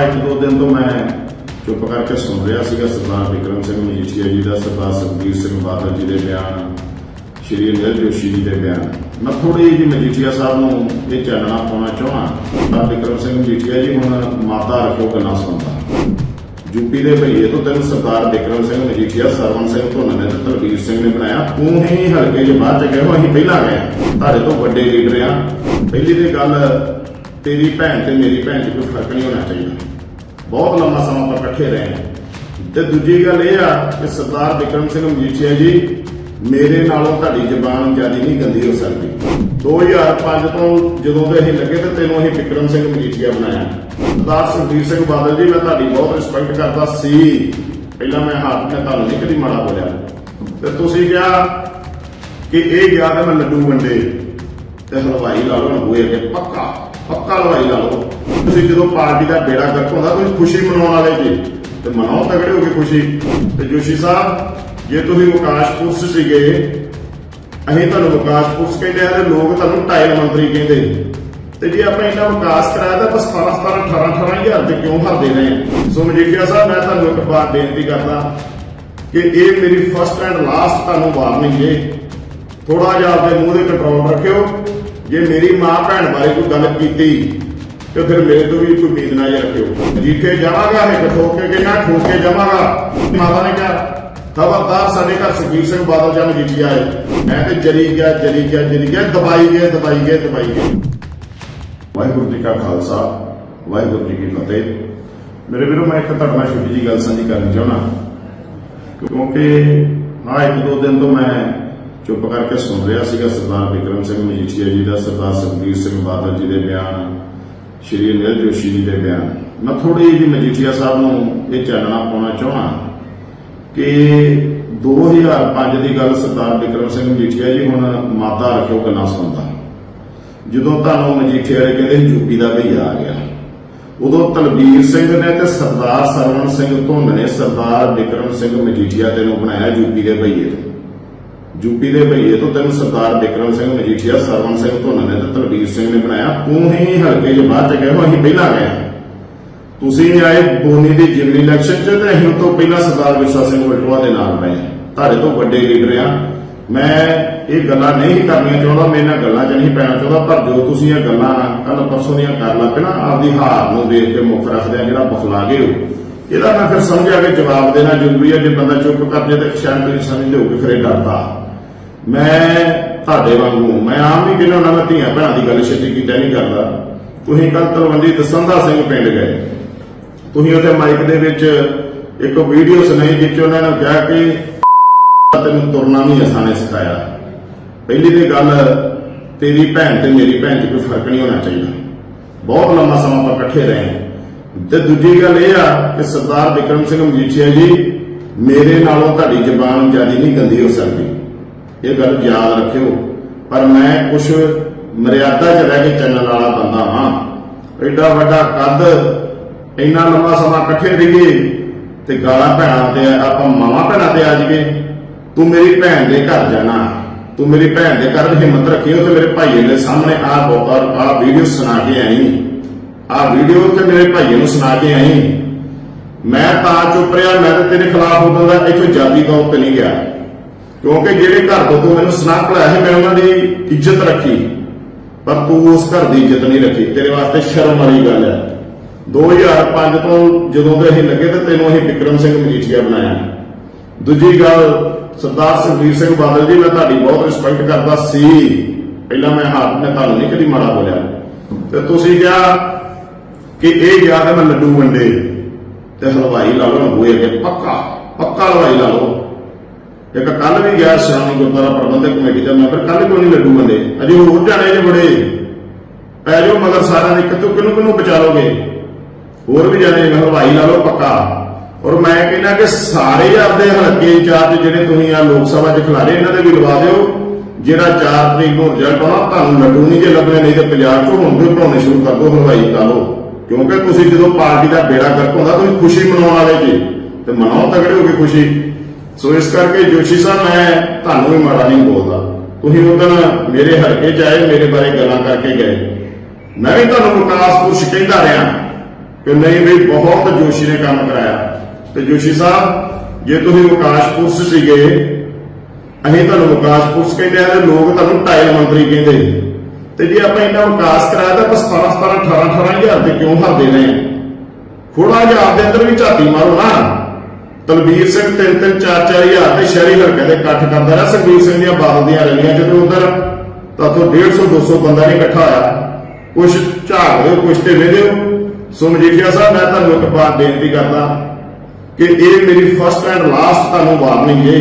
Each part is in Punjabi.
ਆ ਇੱਕ ਦੋ ਦਿਨ ਤੋਂ ਮੈਂ ਚੁੱਪ ਕਰਕੇ ਸੁਣ ਰਿਹਾ ਸੀਗਾ ਸਰਦਾਰ ਵਿਕਰਮ ਸਿੰਘ ਮਜੀਠੀਆ ਜੀ ਦਾ, ਸਰਦਾਰ ਸੁਖਬੀਰ ਸਿੰਘ ਬਾਦਲ ਜੀ ਦੇ ਬਿਆਨ, ਸ਼੍ਰੀ ਅਨਿਲ ਜੋਸ਼ੀ ਜੀ ਦੇ ਬਿਆਨ। ਮੈਂ ਥੋੜੀ ਜਿਹੀ ਮਜੀਠੀਆ ਸਾਹਿਬ ਨੂੰ ਇਹ ਚਾਨਣਾ ਪਾਉਣਾ ਚਾਹਣਾ ਸਰਦਾਰ ਵਿਕਰਮ ਸਿੰਘ ਮਜੀਠੀਆ ਜੀ, ਹੁਣ ਮਾਤਾ ਰੱਖੋ ਗੱਲਾਂ ਸੁਣਦਾ। ਯੂਪੀ ਦੇ ਭਈਏ ਤੋਂ ਤੈਨੂੰ ਸਰਦਾਰ ਵਿਕਰਮ ਸਿੰਘ ਮਜੀਠੀਆ ਸਰਵਨ ਸਿੰਘ ਧੁੰਨ ਨੇ ਤੇ ਤਲਵੀਰ ਸਿੰਘ ਨੇ ਬਣਾਇਆ। ਤੂੰ ਹੀ ਹਲਕੇ ਜੇ ਬਾਅਦ ਚ ਗਏ ਹੋ ਅਸੀਂ ਪਹਿਲਾਂ ਗਏ ਹਾਂ। ਤੁਹਾਡੇ ਤੋਂ ਵੱਡੇ ਲੀਡਰ ਆ ਪਹਿਲੀ ਤੇ ਗੱਲ ਤੇਰੀ ਭੈਣ ਤੇ ਮੇਰੀ ਭੈਣ 'ਚ ਕੋਈ ਫ਼ਰਕ ਨਹੀਂ ਹੋਣਾ ਚਾਹੀਦਾ। ਬਹੁਤ ਲੰਮਾ ਸਮਾਂ ਆਪਾਂ ਇਕੱਠੇ ਰਹੇ ਹਾਂ। ਤੇ ਦੂਜੀ ਗੱਲ ਇਹ ਆ ਕਿ ਸਰਦਾਰ ਵਿਕਰਮ ਸਿੰਘ ਮਜੀਠੀਆ ਜੀ, ਮੇਰੇ ਨਾਲੋਂ ਤੁਹਾਡੀ ਜ਼ਬਾਨ ਜਿਆਦੀ ਨਹੀਂ ਗੰਦੀ ਹੋ ਸਕਦੀ। 2005 ਤੋਂ ਜਦੋਂ ਦੇ ਅਸੀਂ ਲੱਗੇ ਤੇ ਤੈਨੂੰ ਅਸੀਂ ਵਿਕਰਮ ਸਿੰਘ ਮਜੀਠੀਆ ਬਣਾਇਆ। ਸਰਦਾਰ ਸੁਖਬੀਰ ਸਿੰਘ ਬਾਦਲ ਜੀ, ਮੈਂ ਤੁਹਾਡੀ ਬਹੁਤ ਰਿਸਪੈਕਟ ਕਰਦਾ ਸੀ। ਪਹਿਲਾਂ ਮੈਂ ਹੱਥ ਮੈਂ ਤੁਹਾਨੂੰ ਨਹੀਂ ਕਦੀ ਮਾੜਾ ਬੋਲਿਆ। ਤੇ ਤੁਸੀਂ ਕਿਹਾ ਕਿ ਇਹ ਗਿਆ ਤੇ ਮੈਂ ਲੱਡੂ ਵੰਡੇ। ਤੇ ਹਲਵਾਈ ਲਾ ਲਓ ਨਾ ਅੱਗੇ ਪੱਕਾ ਪੱਕਾ ਹਲਵਾਈ ਲਾ ਲਓ ਤੁਸੀਂ ਜਦੋਂ ਪਾਰਟੀ ਦਾ ਬੇੜਾ ਗਰਕ ਹੁੰਦਾ, ਤੁਸੀਂ ਖੁਸ਼ੀ ਮਨਾਉਣ ਵਾਲੇ ਜੀ, ਤੇ ਮਨਾਓ ਤਗੜੇ ਹੋ ਕੇ ਖੁਸ਼ੀ। ਤੇ ਜੋਸ਼ੀ ਸਾਹਿਬ, ਜੇ ਤੁਸੀਂ ਵਿਕਾਸ ਪੁਰਸ਼ ਸੀਗੇ, ਅਸੀਂ ਤੁਹਾਨੂੰ ਵਿਕਾਸ ਪੁਰਸ਼ ਕਹਿੰਦੇ ਆ ਤੇ ਲੋਕ ਤੁਹਾਨੂੰ ਟਾਇਲ ਮੰਤਰੀ ਕਹਿੰਦੇ। ਤੇ ਜੇ ਆਪਾਂ ਇੰਨਾ ਵਿਕਾਸ ਕਰਾਇਆ ਤਾਂ ਬਸ 17 17 18 18000 ਤੇ ਕਿਉਂ ਹਰਦੇ ਰਹੇ? ਸੋ ਮਜੀਠੀਆ ਸਾਹਿਬ, ਮੈਂ ਤੁਹਾਨੂੰ ਇੱਕ ਵਾਰ ਬੇਨਤੀ ਕਰਦਾ ਕਿ ਇਹ ਮੇਰੀ ਫਸਟ ਐਂਡ ਲਾਸਟ ਤੁਹਾਨੂੰ ਵਾਰਨਿੰਗ ਹੈ ਥੋੜਾ ਜਿਹਾ ਆਪਦੇ ਮੂੰਹ ਦੇ ਕੰਟਰੋਲ ਰੱਖਿਓ। ਜੇ ਮੇਰੀ ਮਾਂ ਭੈਣ ਬਾਰੇ ਕੋਈ ਗੱਲ ਕੀਤੀ ਤੇ ਫਿਰ ਮੇਰੇ ਤੋਂ ਵੀ ਕੋਈ ਉਮੀਦ ਨਾ ਜੇ ਰੱਖਿਓ ਜੀਠੇ ਜਾਵਾਂਗਾ ਹੈ ਠੋਕ ਕੇ ਕਿੰਨਾ ਠੋਕ ਕੇ ਜਾਵਾਂਗਾ ਮਾਤਾ ਨੇ ਕਿਹਾ ਖਬਰਦਾਰ ਸਾਡੇ ਘਰ ਸੁਖਬੀਰ ਸਿੰਘ ਬਾਦਲ ਜਨ ਜੀਠੀ ਆਏ ਮੈਂ ਤੇ ਜਰੀ ਗਿਆ ਜਰੀ ਗਿਆ ਜਰੀ ਗਿਆ ਦਬਾਈ ਗਏ ਦਬਾਈ ਗਏ ਦਬਾਈ ਗਏ ਵਾਹਿਗੁਰੂ ਜੀ ਕਾ ਖਾਲਸਾ ਵਾਹਿਗੁਰੂ ਜੀ ਕੀ ਫਤਿਹ ਮੇਰੇ ਵੀਰੋ ਮੈਂ ਇੱਕ ਤੁਹਾਡੇ ਨਾਲ ਛੋਟੀ ਜੀ ਗੱਲ ਸਾਂਝੀ ਕਰਨੀ ਚਾਹੁੰਦਾ ਕਿਉਂਕਿ ਆ ਇੱਕ ਦੋ ਦਿਨ ਤੋਂ ਮੈਂ ਚੁੱਪ ਕਰਕੇ ਸੁਣ ਰਿਹਾ ਸੀਗਾ? ਸਰਦਾਰ ਵਿਕਰਮ ਸਿੰਘ ਮਜੀਠੀਆ ਜੀ ਦਾ, ਸਰਦਾਰ ਸੁਖਬੀਰ ਸਿੰਘ ਬਾਦਲ ਜੀ ਦੇ ਬਿਆਨ, ਸ਼੍ਰੀ ਅਨਿਲ ਜੋਸ਼ੀ ਜੀ ਦੇ ਬਿਆਨ। ਮੈਂ ਥੋੜੀ ਜਿਹੀ ਮਜੀਠੀਆ ਸਾਹਿਬ ਨੂੰ ਇਹ ਚਾਨਣਾ ਪਾਉਣਾ ਚਾਹਣਾ ਕਿ 2005 ਦੀ ਗੱਲ ਸਰਦਾਰ ਵਿਕਰਮ ਸਿੰਘ ਮਜੀਠੀਆ ਜੀ ਹੁਣ ਮਾਤਾ ਰੱਖਿਓ ਗੱਲਾਂ ਸੁਣਦਾ। ਜਦੋਂ ਤੁਹਾਨੂੰ ਮਜੀਠੀਆ ਵਾਲੇ ਕਹਿੰਦੇ ਯੂਪੀ ਦਾ ਭਈਆ ਆ ਗਿਆ। ਉਦੋਂ ਤਲਬੀਰ ਸਿੰਘ ਨੇ ਤੇ ਸਰਦਾਰ ਸਰਵਣ ਸਿੰਘ ਧੁੰਦ ਨੇ ਸਰਦਾਰ ਵਿਕਰਮ ਸਿੰਘ ਮਜੀਠੀਆ ਤੈਨੂੰ ਬਣਾਇਆ ਯੂਪੀ ਦੇ ਭਈਏ ਤੋਂ ਯੂਪੀ ਦੇ ਭਈਏ ਤੋਂ ਤੈਨੂੰ ਸਰਦਾਰ ਬਿਕਰਮ ਸਿੰਘ, ਮਜੀਠੀਆ ਸਰਵਣ ਸਿੰਘ, ਧੁੰਨ ਨੇ ਤੇ ਤਲਬੀਰ ਸਿੰਘ ਨੇ ਬਣਾਇਆ। ਤੂੰ ਹੀ ਹਲਕੇ ਜੇ ਬਾਅਦ ਚ ਗਏ ਹੋ, ਅਸੀਂ ਪਹਿਲਾਂ ਗਏ ਤੁਸੀਂ ਆਏ ਬੋਨੀ ਦੀ ਜਿਮਨੀ ਇਲੈਕਸ਼ਨ ਚ ਤੇ ਅਸੀਂ ਤੋਂ ਪਹਿਲਾਂ ਸਰਦਾਰ ਵਿਰਸਾ ਸਿੰਘ ਵਲਟੋਆ ਦੇ ਨਾਲ ਰਹੇ ਤੁਹਾਡੇ ਤੋਂ ਵੱਡੇ ਲੀਡਰ ਆ ਮੈਂ ਇਹ ਗੱਲਾਂ ਨਹੀਂ ਕਰਨੀਆਂ ਚਾਹੁੰਦਾ, ਮੈਂ ਇਹਨਾਂ ਗੱਲਾਂ 'ਚ ਨਹੀਂ ਪੈਣਾ ਚਾਹੁੰਦਾ, ਪਰ ਜੋ ਤੁਸੀਂ ਇਹ ਗੱਲਾਂ ਕੱਲ ਪਰਸੋਂ ਦੀਆਂ ਕਰ ਲੱਗ ਪਏ ਨਾ, ਆਪਦੀ ਹਾਰ ਨੂੰ ਦੇਖ ਕੇ ਮੁੱਖ ਰੱਖਦੇ ਆ ਜਿਹੜਾ ਬਖਲਾ ਗਏ ਹੋ। ਇਹਦਾ ਮੈਂ ਫਿਰ ਸਮਝਿਆ ਕਿ ਜਵਾਬ ਦੇਣਾ ਜ਼ਰੂਰੀ ਹੈ ਜੇ ਬੰਦਾ ਚੁੱਪ ਕਰ ਜੇ ਤੇ ਸ਼ਾਇਦ ਤੁਸੀਂ ਸਮਝਦੇ ਹੋ ਕਿ ਫਿਰ ਡਰਦਾ। ਮੈਂ ਤੁਹਾਡੇ ਵਾਂਗੂ, ਮੈਂ ਆਮ ਹੀ ਕਿਹਨਾਂ ਨਾਲ ਧੀਆਂ ਭੈਣਾਂ ਦੀ ਗੱਲ ਛੇਤੀ ਕੀਤਾ, ਨਹੀਂ ਕਰਦਾ। ਤੁਸੀਂ ਕੱਲ ਤਲਵੰਡੀ ਦਸੰਦਾ ਸਿੰਘ ਪਿੰਡ ਗਏ। ਤੁਸੀਂ ਉੱਥੇ ਮਾਈਕ ਦੇ ਵਿੱਚ ਇੱਕ ਵੀਡੀਓ ਸੁਣਾਈ ਜਿਸ ਉਹਨਾਂ ਨੇ ਕਿਹਾ ਕਿ ਤੈਨੂੰ ਤੁਰਨਾ ਨਹੀਂ ਆਸਾਨੇ ਸਿਖਾਇਆ। ਪਹਿਲੀ ਤੇ ਗੱਲ, ਤੇਰੀ ਭੈਣ ਤੇ ਮੇਰੀ ਭੈਣ 'ਚ ਕੋਈ ਫ਼ਰਕ ਨਹੀਂ ਹੋਣਾ ਚਾਹੀਦਾ। ਬਹੁਤ ਲੰਮਾ ਸਮਾਂ ਆਪਾਂ ਇਕੱਠੇ ਰਹੇ ਤੇ ਦੂਜੀ ਗੱਲ ਇਹ ਆ ਕਿ ਸਰਦਾਰ ਵਿਕਰਮ ਸਿੰਘ ਮਜੀਠੀਆ ਜੀ, ਮੇਰੇ ਨਾਲੋਂ ਤੁਹਾਡੀ ਜ਼ਬਾਨ ਜਿਆਦੀ ਨਹੀਂ ਗੰਦੀ ਹੋ ਸਕਦੀ। ਇਹ ਗੱਲ ਯਾਦ ਰੱਖਿਓ। ਪਰ ਮੈਂ ਕੁਝ ਮਰਿਆਦਾ 'ਚ ਰਹਿ ਕੇ ਚੱਲਣ ਵਾਲਾ ਬੰਦਾ ਹਾਂ। ਐਡਾ ਵੱਡਾ ਕੱਦ, ਇੰਨਾ ਲੰਮਾ ਸਮਾਂ ਇਕੱਠੇ ਰਹੀਏ ਤੇ ਗਾਲਾਂ ਭੈਣਾਂ ਤੇ ਆਪਾਂ ਮਾਵਾਂ ਭੈਣਾਂ ਤੇ ਆ ਜਾਈਏ। ਤੂੰ ਮੇਰੀ ਭੈਣ ਦੇ ਘਰ ਜਾਣਾ। ਤੂੰ ਮੇਰੀ ਭੈਣ ਦੇ ਘਰ ਹਿੰਮਤ ਰੱਖੀ ਤੇ ਮੇਰੇ ਭਾਈਏ ਦੇ ਸਾਹਮਣੇ ਆ ਬੋਤਰ ਆ ਵੀਡੀਓ ਸੁਣਾ ਕੇ ਆਈ। ਆ ਵੀਡੀਓ ਤੇ ਮੇਰੇ ਭਾਈਏ ਨੂੰ ਸੁਣਾ ਕੇ ਆਈ। ਮੈਂ ਤਾਂ ਚੁੱਪ ਰਿਹਾ, ਮੈਂ ਤਾਂ ਤੇਰੇ ਖਿਲਾਫ ਉਦੋਂ ਦਾ ਇੱਥੋਂ ਜਾਦੀ ਤੌਰ ਤੇ ਨਹੀਂ ਗਿਆ। ਕਿਉਂਕਿ ਜਿਹੜੇ ਘਰ ਤੋਂ ਤੂੰ ਮੈਨੂੰ ਸੁਣਾ ਪੜਾਇਆ ਸੀ ਮੈਂ ਉਹਨਾਂ ਦੀ ਇੱਜ਼ਤ ਰੱਖੀ। ਪਰ ਤੂੰ ਉਸ ਘਰ ਦੀ ਇੱਜ਼ਤ ਨਹੀਂ ਰੱਖੀ। ਤੇਰੇ ਵਾਸਤੇ ਸ਼ਰਮ ਵਾਲੀ ਗੱਲ ਹੈ। 2005 ਤੋਂ ਜਦੋਂ ਦੇ ਅਸੀਂ ਲੱਗੇ ਤੇ ਤੈਨੂੰ ਅਸੀਂ ਵਿਕਰਮ ਸਿੰਘ ਮਜੀਠੀਆ ਬਣਾਇਆ। ਦੂਜੀ ਗੱਲ, ਸਰਦਾਰ ਸੁਖਬੀਰ ਸਿੰਘ ਬਾਦਲ ਜੀ, ਮੈਂ ਤੁਹਾਡੀ ਬਹੁਤ ਰਿਸਪੈਕਟ ਕਰਦਾ ਸੀ। ਪਹਿਲਾਂ ਮੈਂ ਹੱਥ ਨੇ ਤੁਹਾਨੂੰ ਨਹੀਂ ਕਦੀ ਮਾੜਾ ਬੋਲਿਆ। ਤੇ ਤੁਸੀਂ ਕਿਹਾ ਕਿ ਇਹ ਗਿਆ ਤੇ ਮੈਂ ਲੱਡੂ ਵੰਡੇ ਤੇ ਹਲਵਾਈ ਲਾ ਲਓ ਨਾ ਅੱਗੇ ਪੱਕਾ ਪੱਕਾ ਹਲਵਾਈ ਲਾ ਲਓ। ਇੱਕ ਕੱਲ ਵੀ ਗਿਆ ਸ਼੍ਰੋਮਣੀ ਗੁਰਦੁਆਰਾ ਪ੍ਰਬੰਧਕ ਕਮੇਟੀ ਦਾ ਮੈਂਬਰ ਕੱਲ ਕੋਈ ਨਹੀਂ ਲੱਡੂ ਬੰਦੇ? ਅਜੇ ਹੋਰ ਜਾਣੇ ਜੇ ਬੜੇ। ਪੈ ਜਾਓ ਮਗਰ ਸਾਰਿਆਂ ਦੇ ਕਿਤੋਂ ਕਿਨੂੰ ਕਿਨੂੰ ਬਚਾ ਲੋਗੇ ਹੋਰ ਵੀ ਜਾਣੇ ਜਿਵੇਂ ਹਲਵਾਈ ਲਾ ਲਓ ਪੱਕਾ। ਔਰ ਮੈਂ ਕਹਿੰਦਾ ਕਿ ਸਾਰੇ ਆਪਦੇ ਹਲਕੇ ਇੰਚਾਰਜ ਜਿਹੜੇ ਤੁਸੀਂ ਆ ਲੋਕ ਸਭਾ 'ਚ ਖਿਲਾਰੇ ਇਹਨਾਂ ਦੇ ਵੀ ਲਵਾ ਦਿਓ। ਜਿਹੜਾ 4 ਤਰੀਕ ਨੂੰ ਰਿਜ਼ਲਟ ਆਉਣਾ, ਤੁਹਾਨੂੰ ਲੱਡੂ ਨਹੀਂ ਜੇ ਲੱਗਣੇ, ਨਹੀਂ ਤੇ ਪੰਜਾਬ ਚ ਹੁਣ ਵੀ ਬਣਾਉਣੇ ਸ਼ੁਰੂ ਕਰ ਦਿਓ, ਹਲਵਾਈ ਲਾ ਲਓ। ਕਿਉਂਕਿ ਤੁਸੀਂ ਜਦੋਂ ਪਾਰਟੀ ਦਾ ਬੇੜਾ ਗਰਕ ਹੁੰਦਾ, ਤੁਸੀਂ ਖੁਸ਼ੀ ਮਨਾਉਣ ਵਾਲੇ ਜੀ। ਤੇ ਮਨਾਓ ਤਗੜੇ ਹੋ ਕੇ ਖੁਸ਼ੀ। ਸੋ ਇਸ ਕਰਕੇ ਜੋਸ਼ੀ ਸਾਹਿਬ, ਮੈਂ ਤੁਹਾਨੂੰ ਵੀ ਮਾੜਾ ਨਹੀਂ ਬੋਲਦਾ। ਤੁਸੀਂ ਉਦੋਂ ਮੇਰੇ ਹਲਕੇ 'ਚ ਆਏ, ਮੇਰੇ ਬਾਰੇ ਗੱਲਾਂ ਕਰਕੇ ਗਏ। ਮੈਂ ਵੀ ਤੁਹਾਨੂੰ ਵਿਕਾਸ ਪੁਰਸ਼ ਕਹਿੰਦਾ ਰਿਹਾ ਕਿ ਨਹੀਂ ਵੀ ਬਹੁਤ ਜੋਸ਼ੀ ਨੇ ਕੰਮ ਕਰਾਇਆ। ਤੇ ਜੋਸ਼ੀ ਸਾਹਿਬ, ਜੇ ਤੁਸੀਂ ਵਿਕਾਸ ਪੁਰਸ਼ ਸੀਗੇ, ਅਸੀਂ ਤੁਹਾਨੂੰ ਵਿਕਾਸ ਪੁਰਸ਼ ਕਹਿੰਦੇ ਆ ਤੇ ਲੋਕ ਤੁਹਾਨੂੰ ਟਾਇਲ ਮੰਤਰੀ ਕਹਿੰਦੇ। ਤੇ ਜੇ ਆਪਾਂ ਇੰਨਾ ਵਿਕਾਸ ਕਰਾਇਆ ਤਾਂ ਬਸ 17 17 18 18000 ਤੇ ਕਿਉਂ ਹਰਦੇ ਨੇ? ਥੋੜਾ ਜਿਹਾ ਆਪਦੇ ਅੰਦਰ ਵੀ ਝਾਤੀ ਮਾਰੋ ਨਾ। ਤਲਵੀਰ ਸਿੰਘ ਤਿੰਨ ਤਿੰਨ ਚਾਰ ਚਾਰ ਹਜ਼ਾਰ ਤੇ ਸ਼ਹਿਰੀ ਹਲਕੇ ਦੇ ਇਕੱਠ ਕਰਦਾ ਰਿਹਾ। ਸੁਖਬੀਰ ਸਿੰਘ ਦੀਆਂ ਬਾਦਲ ਦੀਆਂ ਰੈਲੀਆਂ ਜਦੋਂ ਉਧਰ ਤਾਂ ਤੋਂ 150 200 ਬੰਦਾ ਨਹੀਂ ਇਕੱਠਾ ਹੋਇਆ। ਕੁਛ ਝਾਕ ਦਿਓ ਤੇ ਵੇਖਿਓ ਸੋ ਮਜੀਠੀਆ ਸਾਹਿਬ, ਮੈਂ ਤੁਹਾਨੂੰ ਇੱਕ ਬਾਤ ਬੇਨਤੀ ਕਰਦਾ ਕਿ ਇਹ ਮੇਰੀ ਫਸਟ ਐਂਡ ਲਾਸਟ ਤੁਹਾਨੂੰ ਵਾਰਨਿੰਗ ਹੈ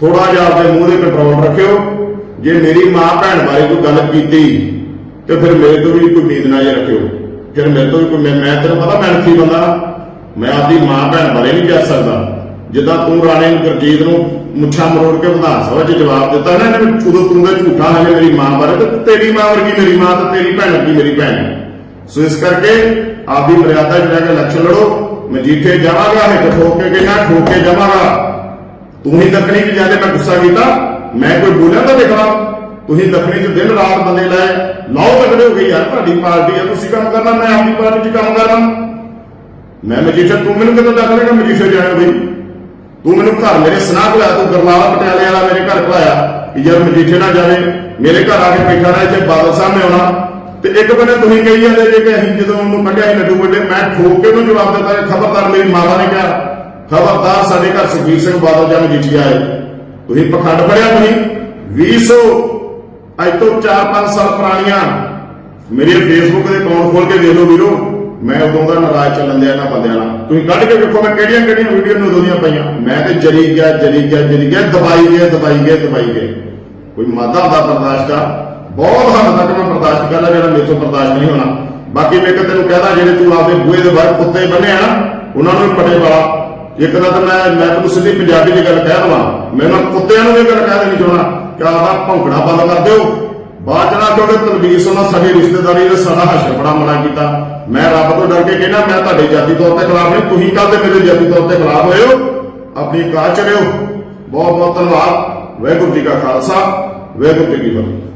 ਥੋੜਾ ਜਿਹਾ ਆਪਣੇ ਮੂੰਹ ਦੇ ਕੰਟਰੋਲ ਰੱਖਿਓ। ਜੇ ਮੇਰੀ ਮਾਂ ਭੈਣ ਬਾਰੇ ਕੋਈ ਗੱਲ ਕੀਤੀ, ਤੇ ਫਿਰ ਮੇਰੇ ਤੋਂ ਵੀ ਕੋਈ ਉਮੀਦ ਨਾ ਜੇ ਰੱਖਿਓ। ਫਿਰ ਮੇਰੇ ਤੋਂ ਵੀ ਕੋਈ ਮੈਂ ਮੈਂ ਤੈਨੂੰ ਪਤਾ, ਮੈਂ ਕੀ ਬੰਦਾ। ਮੈਂ ਆਪਦੀ ਮਾਂ ਭੈਣ ਬਾਰੇ ਨਹੀਂ ਕਹਿ ਸਕਦਾ। ਜਿੱਦਾਂ ਤੂੰ ਰਾਣੇ ਨੂੰ ਗੁਰਜੀਤ ਨੂੰ ਮੁੱਛਾਂ ਮਰੋੜ ਕੇ ਵਿਧਾਨ ਸਭਾ 'ਚ ਜਵਾਬ ਦਿੱਤਾ ਨਾ ਇਹਨੇ ਉਦੋਂ ਤੂੰ ਦਾ ਝੂਠਾ ਹੈ ਮੇਰੀ ਮਾਂ ਬਾਰੇ, ਤੇ ਤੇਰੀ ਮਾਂ ਵਰਗੀ ਮੇਰੀ ਮਾਂ, ਤੇ ਤੇਰੀ ਭੈਣ ਵਰਗੀ ਮੇਰੀ ਭੈਣ। ਸੋ ਇਸ ਕਰਕੇ ਆਪਦੀ ਮਰਿਆਦਾ 'ਚ ਰਹਿ ਕੇ ਲੜੋ ਮਜੀਠੇ ਜਾਵਾਂਗਾ ਹਿੱਟ ਠੋਕ ਕੇ ਕਹਿਣਾ, ਠੋਕ ਕੇ ਜਾਵਾਂਗਾ। ਤੂੰ ਹੀ ਦੱਖਣੀ ਚ ਜਾਂਦੇ ਮੈਂ ਗੁੱਸਾ ਕੀਤਾ, ਮੈਂ ਕੋਈ ਬੋਲਿਆ ਤਾਂ ਦੇਖਣਾ। ਤੁਸੀਂ ਦੱਖਣੀ ਚ ਦਿਨ ਰਾਤ ਬੰਦੇ ਲਾਏ ਲਾਓ ਤਕੜੇ ਹੋ ਗਏ ਯਾਰ, ਤੁਹਾਡੀ ਪਾਰਟੀ ਆ, ਤੁਸੀਂ ਕੰਮ ਕਰਨਾ, ਮੈਂ ਆਪਣੀ ਪਾਰਟੀ ਚ ਕੰਮ ਕਰਨਾ। ਮੈਂ ਮਜੀਠਾ, ਤੂੰ ਮੈਨੂੰ ਕਿਦੋਂ ਦੱਖਣੇਗਾ ਮਜੀਠਾ ਜਾਣਾ ਬਈ? ਤੂੰ ਮੈਨੂੰ ਘਰ ਮੇਰੇ ਸਨਾਹ ਬੁਲਾਇਆ ਤੂੰ ਗਰਲਾਵਾ ਪਟਿਆਲੇ ਵਾਲਾ ਮੇਰੇ ਘਰ ਬੁਲਾਇਆ ਕਿ ਯਾਰ ਮਜੀਠੇ ਨਾ ਜਾਵੇ, ਮੇਰੇ ਘਰ ਆ ਕੇ ਬੈਠਾ ਰਿਹਾ, ਇੱਥੇ ਬਾਦਲ ਸਾਹਮਣੇ ਆਉਣਾ। ਤੇ ਇੱਕ ਬੰਦੇ ਤੁਸੀਂ ਕਹੀ ਜਾਂਦੇ ਜੇ ਕਿ ਅਸੀਂ ਜਦੋਂ ਉਹਨੂੰ ਕੱਢਿਆ ਸੀ ਲੱਡੂ ਵੱਡੇ, ਮੈਂ ਠੋਕ ਕੇ ਉਹਨੂੰ ਜਵਾਬ ਦਿੱਤਾ ਕਿ ਖਬਰਦਾਰ ਮੇਰੀ ਮਾਤਾ ਨੇ ਕਿਹਾ, ਖਬਰਦਾਰ ਸਾਡੇ ਘਰ ਸੁਖਬੀਰ ਸਿੰਘ ਬਾਦਲ ਜਾਂ ਮਜੀਠੀਆ ਆਏ। ਤੁਸੀਂ ਪਖੰਡ ਫੜਿਆ ਤੁਸੀਂ। 200 ਅੱਜ ਤੋਂ 4-5 ਸਾਲ ਪੁਰਾਣੀਆਂ। ਮੇਰੇ ਫੇਸਬੁੱਕ ਦੇ ਅਕਾਊਂਟ ਖੋਲ ਕੇ ਦੇਖ ਲਓ ਵੀਰੋ। ਮੈਂ ਉਦੋਂ ਦਾ ਨਾਰਾਜ਼ ਚੱਲਣ ਦਿਆ ਇਹਨਾਂ ਬੰਦਿਆਂ ਨਾਲ। ਤੁਸੀਂ ਕੱਢ ਕੇ ਵੇਖੋ ਮੈਂ ਕਿਹੜੀਆਂ ਕਿਹੜੀਆਂ ਵੀਡੀਓ ਨੂੰ ਉਦੋਂ ਦੀਆਂ ਪਾਈਆਂ। ਮੈਂ ਤੇ ਜਰੀ ਗਿਆ ਜਰੀ ਗਿਆ ਜਰੀ ਗਿਆ, ਦਬਾਈ ਗਿਆ ਦਬਾਈ ਗਿਆ ਦਬਾਈ ਗਿਆ ਕੋਈ ਮਾਦਾ ਦਾ ਬਰਦਾਸ਼ਤ ਆ ਬਹੁਤ ਹੱਦ ਤੱਕ ਮੈਂ ਬਰਦਾਸ਼ਤ ਕਰ ਜਿਹੜਾ ਮੇਰੇ ਤੋਂ ਬਰਦਾਸ਼ਤ ਨਹੀਂ ਹੋਣਾ। ਬਾਕੀ ਮੈਂ ਇੱਕ ਤੈਨੂੰ ਕਹਦਾ, ਜਿਹੜੇ ਤੂੰ ਆਪਦੇ ਬੂਹੇ ਦੇ ਬਾਹਰ ਕੁੱਤੇ ਬੰਨੇ ਆ ਨਾ, ਉਹਨਾਂ ਨੂੰ ਵੀ ਪਟੇ ਵਾਲਾ ਇੱਕ ਤਾਂ ਮੈਂ ਮੈਂ ਤੈਨੂੰ ਸਿੱਧੀ ਪੰਜਾਬੀ ਦੀ ਗੱਲ ਕਹਿ ਦਵਾਂ। ਮੈਂ ਉਹਨਾਂ ਕੁੱਤਿਆਂ ਨੂੰ ਵੀ ਇਹ ਗੱਲ ਕਹਿ ਦੇਣੀ ਚਾਹਣਾ ਕਿ ਆਪਦਾ ਭੌਂਕਣਾ ਬੰਦ ਕਰ ਦਿਓ। ਬਾਅਦ ਚ ਨਾ ਕਿਉਂਕਿ ਤਲਵੀਰ ਸਾਡੀ ਰਿਸ਼ਤੇਦਾਰੀ ਦਾ ਸਾਡਾ ਹਸ਼ਰ ਬੜਾ ਮਨਾ ਕੀਤਾ। ਮੈਂ ਰੱਬ ਤੋਂ ਡਰ ਕੇ ਕਹਿੰਦਾ, ਮੈਂ ਤੁਹਾਡੇ ਜਾਤੀ ਤੌਰ ਤੇ ਖਿਲਾਫ ਨਹੀਂ, ਤੁਸੀਂ ਕੱਲ ਤੇ ਮੇਰੇ ਜਾਤੀ ਤੌਰ ਤੇ ਖਿਲਾਫ ਹੋਏ ਹੋ? ਆਪਣੀ ਕਾਹ ਚ ਰਹੋ। ਬਹੁਤ ਬਹੁਤ ਧੰਨਵਾਦ। ਵਾਹਿਗੁਰੂ ਜੀ ਕਾ ਖਾਲਸਾ, ਵਾਹਿਗੁਰੂ ਜੀ ਕੀ ਫਤਿਹ।